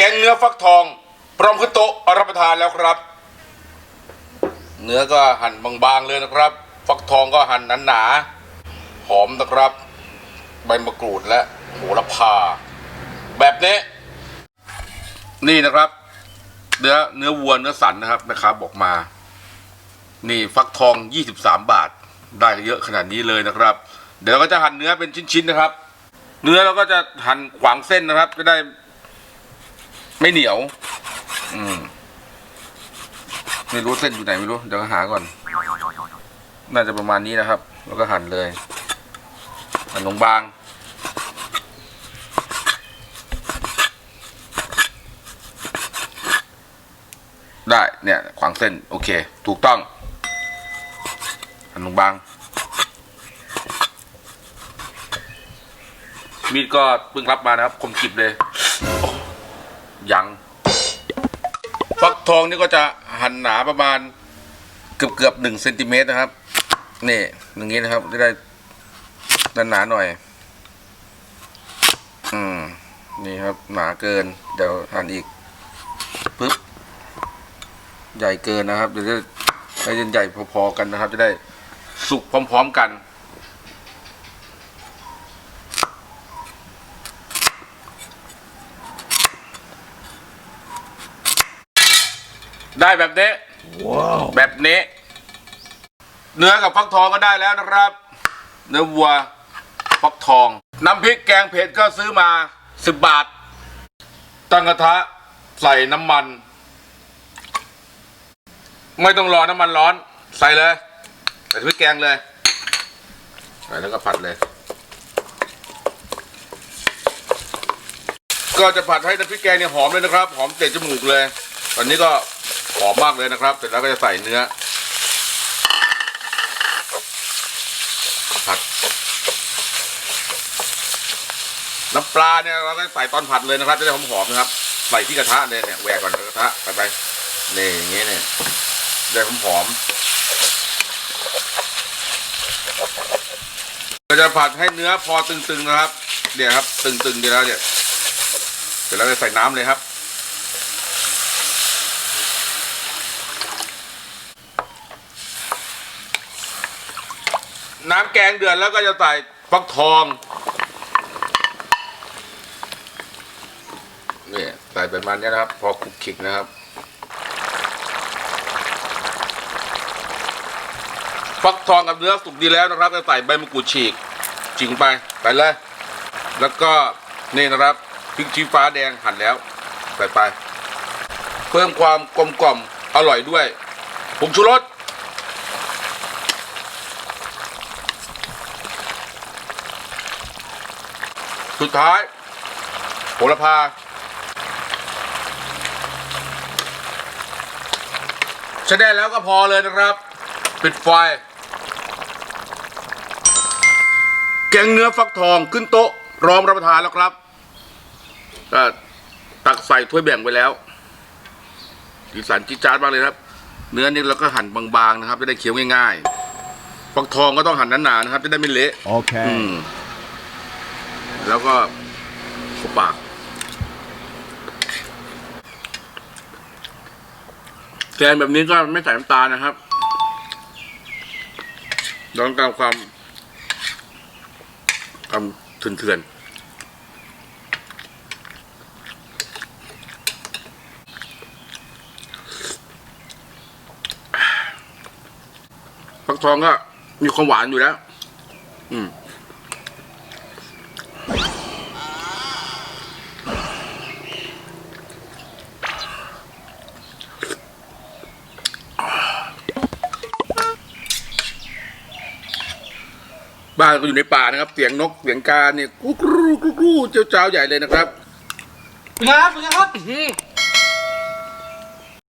กงเนื้อฟักทอง พร้อมขึ้นโต๊ะรับประทานแล้วครับ เนื้อก็หั่นบางๆเลยนะครับ ฟักทองก็หั่นหนาๆหอมนะครับ ใบมะกรูดและโหระพา แบบนี้ นี่นะครับ เนื้อเนื้อวัวเนื้อสันนะครับนะครับบอกมา นี่ฟักทอง 23 บาท ได้เยอะขนาดนี้เลยนะครับ เดี๋ยวเราก็จะหั่นเนื้อเป็นชิ้นๆนะครับ เนื้อเราก็จะหั่นขวางเส้นนะครับ จะได้ ไม่เหนียว อืมไม่รู้เส้นอยู่ไหนไม่รู้ เดี๋ยวหาก่อน น่าจะประมาณนี้นะครับ แล้วก็หั่นเลยหั่นลงบางได้เนี่ย ขวางเส้น โอเค ถูกต้องหั่นลงบาง มีดก็เพิ่งรับมานะครับ คมกริบเลย ยังฟักทองนี่ก็จะหั่นหนาประมาณเกือบเกือบหนึ่งเซนติเมตรนะครับ นี่อย่างนี้นะครับจะได้ด้านหนาหน่อย อืม นี่ครับ หนาเกิน เดี๋ยวหั่นอีกปึ๊บใหญ่เกินนะครับเดี๋ยวจะให้ใหญ่พอๆกันนะครับ จะได้สุกพร้อม ๆ กัน ได้แบบนี้แบบนี้ เนื้อกับฟักทองก็ได้แล้วนะครับ เนื้อวัวฟักทอง น้ำพริกแกงเผ็ดก็ซื้อมาสิบบาท ตั้งกระทะใส่น้ำมัน ไม่ต้องรอน้ำมันร้อน ใส่เลยใส่พริกแกงเลยใส่แล้วก็ผัดเลย ก็จะผัดให้น้ำพริกแกงเนี่ยหอมเลยนะครับ หอมเตะจมูกเลย ตอนนี้ก็ หอมมากเลยนะครับ เสร็จแล้วก็จะใส่เนื้อ ผัด น้ำปลาเนี่ยเราก็ใส่ตอนผัดเลยนะครับ จะได้หอมๆนะครับ ใส่ที่กระทะเลยเนี่ยแหวกก่อนกระทะไปไปนี่อย่างเงี้ยเนี่ยได้หอมๆเราจะผัดให้เนื้อพอตึงๆนะครับ เนี่ยครับ ตึงๆดีแล้วเนี่ยเสร็จแล้วจะใส่น้ำเลยครับ น้ำแกงเดือดแล้วก็จะใส่ฟักทองนี่ใส่ประมาณนี้นะครับ พอคุกคิกนะครับ ฟักทองกับเนื้อสุกดีแล้วนะครับ จะใส่ใบมะกรูดฉีกจิงไปไปเลยแล้วก็นี่นะครับพริกชี้ฟ้าแดงหั่นแล้วใส่ไป เพิ่มความกลมกล่อมอร่อยด้วยผงชูรส สุดท้ายโหระพา ใช้ได้แล้วก็พอเลยนะครับ ปิดไฟ แกงเนื้อฟักทองขึ้นโต๊ะพร้อมรับประทานแล้วครับก็ตักใส่ถ้วยแบ่งไว้แล้วสีสันจิ๊ดจ๊าดมากเลยครับ เนื้อนี่เราก็หั่นบางๆนะครับ จะได้เคี้ยวง่ายๆฟักทองก็ต้องหั่นหนาๆนะครับ จะได้ไม่เละ Okay. อืม แล้วก็ขบปากแกงแบบนี้ก็ไม่ใส่น้ำตาลนะครับเราต้องการความความเถื่อนๆฟักทองก็มีความหวานอยู่แล้ว อืม บ้านก็อยู่ในป่านะครับ เสียงนกเสียงกาเนี่ยกุ๊กรูกุ๊กรูเจ้าเจ้าใหญ่เลยนะครับเป็นไงครับเป็นไงครับอื้อหือ